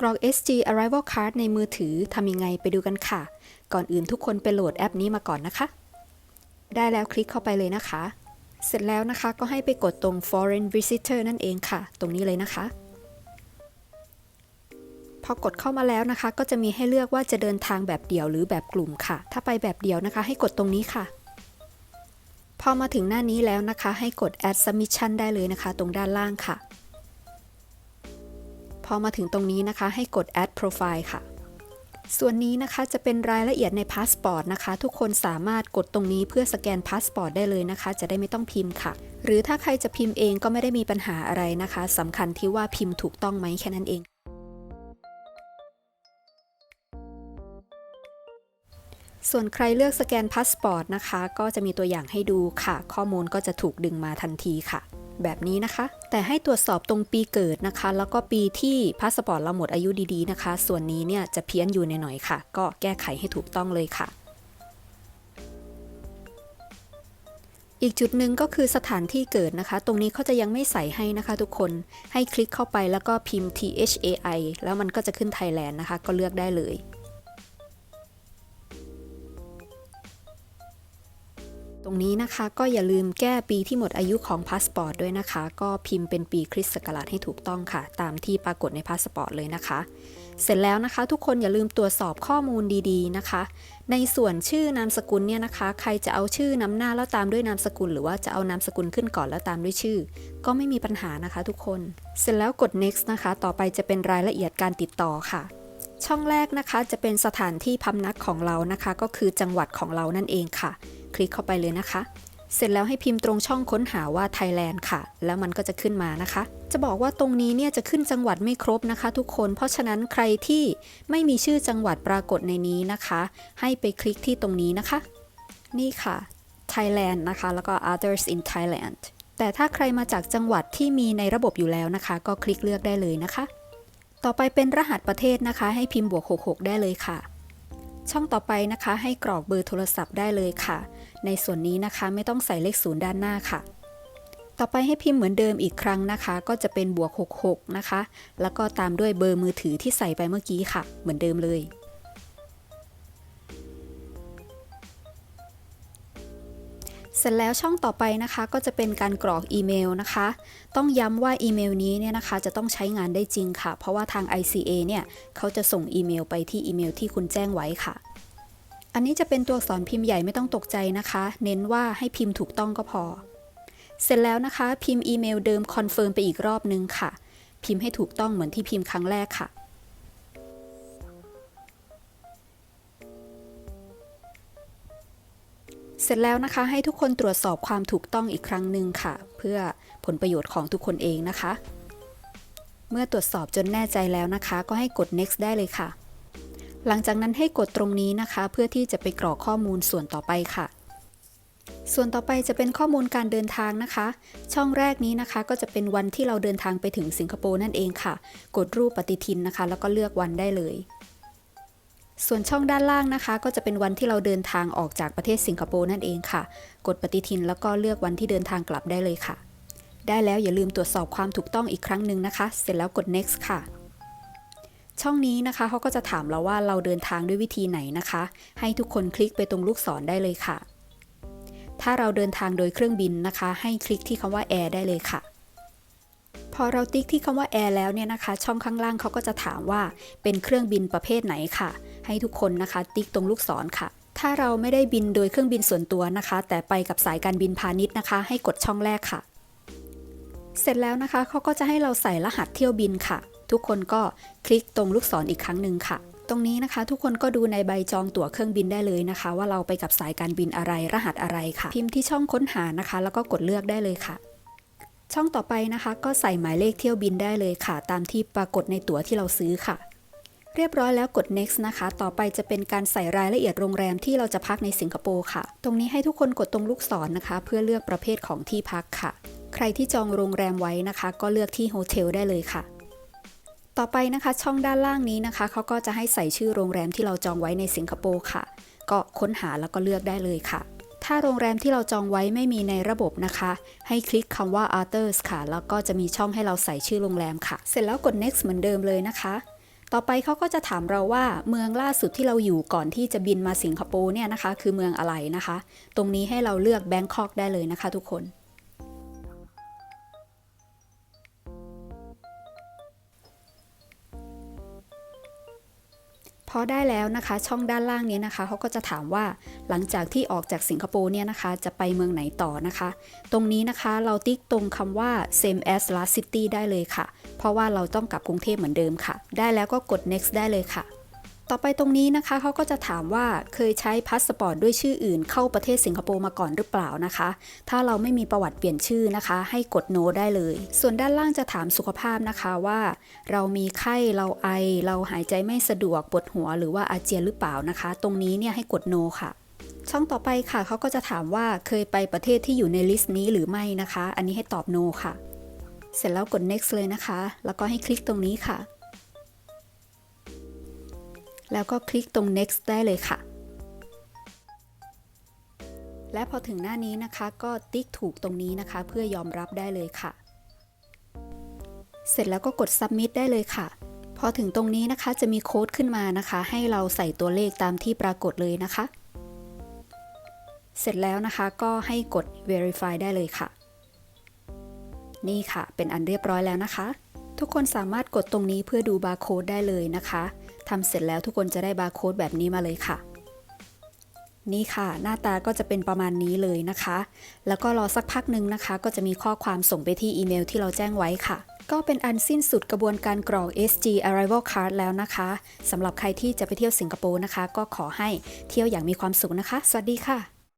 กรอก SG Arrival Card ในมือถือทำยังไงไปดูกันค่ะ ก่อนอื่นทุกคนไปโหลดแอปนี้มาก่อนนะคะ ได้แล้วคลิกเข้าไปเลยนะคะ เสร็จแล้วนะคะก็ให้ไปกดตรง Foreign Visitor นั่นเองค่ะ ตรงนี้เลยนะคะ พอกดเข้ามาแล้วนะคะ ก็จะมีให้เลือกว่าจะเดินทางแบบเดี่ยวหรือแบบกลุ่มค่ะ ถ้าไปแบบเดี่ยวนะคะ ให้กดตรงนี้ค่ะ พอมาถึงหน้านี้แล้วนะคะ ให้กด add submission ได้เลยนะคะ ตรงด้านล่างค่ะ อมาถึงตรงนี้นะคะ ให้กด add profile ค่ะ ส่วนนี้นะคะจะเป็นรายละเอียดในพาสปอร์ตนะคะ ทุกคนสามารถกดตรงนี้เพื่อสแกนพาสปอร์ตได้เลยนะคะ จะได้ไม่ต้องพิมพ์ค่ะ หรือถ้าใครจะพิมพ์เองก็ไม่ได้มีปัญหาอะไรนะคะสำคัญที่ว่าพิมพ์ถูกต้องไหมแค่นั้นเองส่วนใครเลือกสแกนพาสปอร์ตนะคะ ก็จะมีตัวอย่างให้ดูค่ะ ข้อมูลก็จะถูกดึงมาทันทีค่ะ แบบนี้นะคะ แต่ให้ตรวจสอบตรงปีเกิดนะคะ แล้วก็ปีที่พาสปอร์ตเราหมดอายุดีๆนะคะ ส่วนนี้เนี่ยจะเพี้ยนอยู่หน่อยๆค่ะ ก็แก้ไขให้ถูกต้องเลยค่ะอีกจุดหนึ่งก็คือสถานที่เกิดนะคะ ตรงนี้เขาจะยังไม่ใส่ให้นะคะทุกคน ให้คลิกเข้าไปแล้วก็พิมพ์ THAI แล้วมันก็จะขึ้น Thailand นะคะ ก็เลือกได้เลย ตรงนี้นะคะก็อย่าลืมแก้ปีที่หมดอายุของพาสปอร์ตด้วยนะคะ ก็พิมพ์เป็นปีคริสต์ศักราชให้ถูกต้องค่ะ ตามที่ปรากฏในพาสปอร์ตเลยนะคะ เสร็จแล้วนะคะ ทุกคนอย่าลืมตรวจสอบข้อมูลดีๆนะคะ ในส่วนชื่อนามสกุลเนี่ยนะคะ ใครจะเอาชื่อนำหน้าแล้วตามด้วยนามสกุล หรือว่าจะเอานามสกุลขึ้นก่อนแล้วตามด้วยชื่อ ก็ไม่มีปัญหานะคะทุกคน เสร็จแล้วกด next นะคะ ต่อไปจะเป็นรายละเอียดการติดต่อค่ะช่องแรกนะคะจะเป็นสถานที่พำนักของเรานะคะ ก็คือจังหวัดของเรานั่นเองค่ะ คลิกเข้าไปเลยนะคะ เสร็จแล้วให้พิมพ์ตรงช่องค้นหาว่า Thailand ค่ะ แล้วมันก็จะขึ้นมานะคะ จะบอกว่าตรงนี้เนี่ยจะขึ้นจังหวัดไม่ครบนะคะ ทุกคน เพราะฉะนั้นใครที่ไม่มีชื่อจังหวัดปรากฏในนี้นะคะ ให้ไปคลิกที่ตรงนี้นะคะ นี่ค่ะ Thailand นะคะ แล้วก็ others in Thailand แต่ถ้าใครมาจากจังหวัดที่มีในระบบอยู่แล้วนะคะ ก็คลิกเลือกได้เลยนะคะ ต่อไปเป็นรหัสประเทศนะคะ ให้พิมพ์บวก 66 ได้เลยค่ะ ช่องต่อไปนะคะให้กรอกเบอร์โทรศัพท์ได้เลยค่ะ ในส่วนนี้นะคะไม่ต้องใส่เลขศูนย์ด้านหน้าค่ะ ต่อไปให้พิมพ์เหมือนเดิมอีกครั้งนะคะ ก็จะเป็นบวก 66 นะคะ แล้วก็ตามด้วยเบอร์มือถือที่ใส่ไปเมื่อกี้ค่ะ เหมือนเดิมเลย เสร็จแล้วช่องต่อไปนะคะก็จะเป็นการกรอกอีเมลนะคะ ต้องย้ำว่าอีเมลนี้เนี่ยนะคะจะต้องใช้งานได้จริงค่ะ เพราะว่าทาง ICA เนี่ยเขาจะส่งอีเมลไปที่อีเมลที่คุณแจ้งไว้ค่ะ อันนี้จะเป็นตัวอักษรพิมพ์ใหญ่ไม่ต้องตกใจนะคะ เน้นว่าให้พิมพ์ถูกต้องก็พอ เสร็จแล้วนะคะ พิมพ์อีเมลเดิมคอนเฟิร์มไปอีกรอบนึงค่ะ พิมพ์ให้ถูกต้องเหมือนที่พิมพ์ครั้งแรกค่ะ สร็จแล้วนะคะให้ทุกคนตรวจสอบความถูกต้องอีกครั้งหนึ่งค่ะ เพื่อผลประโยชน์ของทุกคนเองนะคะ เมื่อตรวจสอบจนแน่ใจแล้วนะคะ ก็ให้กด next ได้เลยค่ะ หลังจากนั้นให้กดตรงนี้นะคะ เพื่อที่จะไปกรอกข้อมูลส่วนต่อไปค่ะ ส่วนต่อไปจะเป็นข้อมูลการเดินทางนะคะ ช่องแรกนี้นะคะ ก็จะเป็นวันที่เราเดินทางไปถึงสิงคโปร์นั่นเองค่ะ กดรูปปฏิทินนะคะ แล้วก็เลือกวันได้เลย ส่วนช่องด้านล่างนะคะ ก็จะเป็นวันที่เราเดินทางออกจากประเทศสิงคโปร์นั่นเองค่ะ กดปฏิทินแล้วก็เลือกวันที่เดินทางกลับได้เลยค่ะ ได้แล้วอย่าลืมตรวจสอบความถูกต้องอีกครั้งหนึ่งนะคะ เสร็จแล้วกด next ค่ะ ช่องนี้นะคะเขาก็จะถามเราว่าเราเดินทางด้วยวิธีไหนนะคะ ให้ทุกคนคลิกไปตรงลูกศรได้เลยค่ะ ถ้าเราเดินทางโดยเครื่องบินนะคะ ให้คลิกที่คำว่า air ได้เลยค่ะพอเราติ๊กที่คำว่า air แล้วเนี่ยนะคะ ช่องข้างล่างเขาก็จะถามว่าเป็นเครื่องบินประเภทไหนค่ะ ให้ทุกคนนะคะ ติ๊กตรงลูกศรค่ะ ถ้าเราไม่ได้บินโดยเครื่องบินส่วนตัวนะคะ แต่ไปกับสายการบินพาณิชย์นะคะ ให้กดช่องแรกค่ะ เสร็จแล้วนะคะเขาก็จะให้เราใส่รหัสเที่ยวบินค่ะ ทุกคนก็คลิกตรงลูกศรออีกครั้งหนึ่งค่ะตรงนี้นะคะทุกคนก็ดูในใบจองตั๋วเครื่องบินได้เลยนะคะ ว่าเราไปกับสายการบินอะไรรหัสอะไรค่ะ พิมพ์ที่ช่องค้นหานะคะ แล้วก็กดเลือกได้เลยค่ะ ช่องต่อไปนะคะ ก็ใส่หมายเลขเที่ยวบินได้เลยค่ะ ตามที่ปรากฏในตั๋วที่เราซื้อค่ะ เรียบร้อยแล้วกด next นะคะ ต่อไปจะเป็นการใส่รายละเอียดโรงแรมที่เราจะพักในสิงคโปร์ค่ะ ตรงนี้ให้ทุกคนกดตรงลูกศรนะคะ เพื่อเลือกประเภทของที่พักค่ะ ใครที่จองโรงแรมไว้นะคะ ก็เลือกที่โฮเทลได้เลยค่ะ ต่อไปนะคะช่องด้านล่างนี้นะคะเขาก็จะให้ใส่ชื่อโรงแรมที่เราจองไว้ในสิงคโปร์ค่ะ ก็ค้นหาแล้วก็เลือกได้เลยค่ะ ถ้าโรงแรมที่เราจองไว้ไม่มีในระบบนะคะ ให้คลิกคำว่า others ค่ะ แล้วก็จะมีช่องให้เราใส่ชื่อโรงแรมค่ะ เสร็จแล้วกด next เหมือนเดิมเลยนะคะ ต่อไปเขาก็จะถามเราว่าเมืองล่าสุดที่เราอยู่ก่อนที่จะบินมาสิงคโปร์เนี่ยนะคะ คือเมืองอะไรนะคะ ตรงนี้ให้เราเลือกแบงคอกได้เลยนะคะทุกคน พอได้แล้วนะคะช่องด้านล่างนี้นะคะเขาก็จะถามว่าหลังจากที่ออกจากสิงคโปร์เนี่ยนะคะ จะไปเมืองไหนต่อนะคะ ตรงนี้นะคะเราติ๊กตรงคำว่า same as last city ได้เลยค่ะ เพราะว่าเราต้องกลับกรุงเทพเหมือนเดิมค่ะ ได้แล้วก็กด next ได้เลยค่ะ ต่อไปตรงนี้นะคะเขาก็จะถามว่าเคยใช้พาสปอร์ตด้วยชื่ออื่น เข้าประเทศสิงคโปร์มาก่อนหรือเปล่านะคะ ถ้าเราไม่มีประวัติเปลี่ยนชื่อนะคะ ให้กด no ได้เลย ส่วนด้านล่างจะถามสุขภาพนะคะว่า เรามีไข้เราไอ เราหายใจไม่สะดวกปวดหัวหรือว่าอาเจียนหรือเปล่านะคะ ตรงนี้เนี่ยให้กด no ค่ะช่องต่อไปค่ะเขาก็จะถามว่าเคยไปประเทศที่อยู่ในลิสต์นี้หรือไม่นะคะ อันนี้ให้ตอบ no ค่ะ เสร็จแล้วกด next เลยนะคะ แล้วก็ให้คลิกตรงนี้ค่ะ แล้วก็คลิกตรง next ได้เลยค่ะ และพอถึงหน้านี้นะคะ ก็ติ๊กถูกตรงนี้นะคะ เพื่อยอมรับได้เลยค่ะ เสร็จแล้วก็กด submit ได้เลยค่ะ พอถึงตรงนี้นะคะจะมีโค้ดขึ้นมานะคะ ให้เราใส่ตัวเลขตามที่ปรากฏเลยนะคะ เสร็จแล้วนะคะก็ให้กด verify ได้เลยค่ะ นี่ค่ะ เป็นอันเรียบร้อยแล้วนะคะ ทุกคนสามารถกดตรงนี้เพื่อดูบาร์โค้ดได้เลยนะคะทำเสร็จแล้วทุกคนจะได้บาร์โค้ดแบบนี้มาเลยค่ะ นี่ค่ะ หน้าตาก็จะเป็นประมาณนี้เลยนะคะ แล้วก็รอสักพักหนึ่งนะคะ ก็จะมีข้อความส่งไปที่อีเมลที่เราแจ้งไว้ค่ะก็เป็นอันสิ้นสุดกระบวนการกรอก SG Arrival Card แล้วนะคะสำหรับใครที่จะไปเที่ยวสิงคโปร์นะคะ ก็ขอให้เที่ยวอย่างมีความสุขนะคะ สวัสดีค่ะ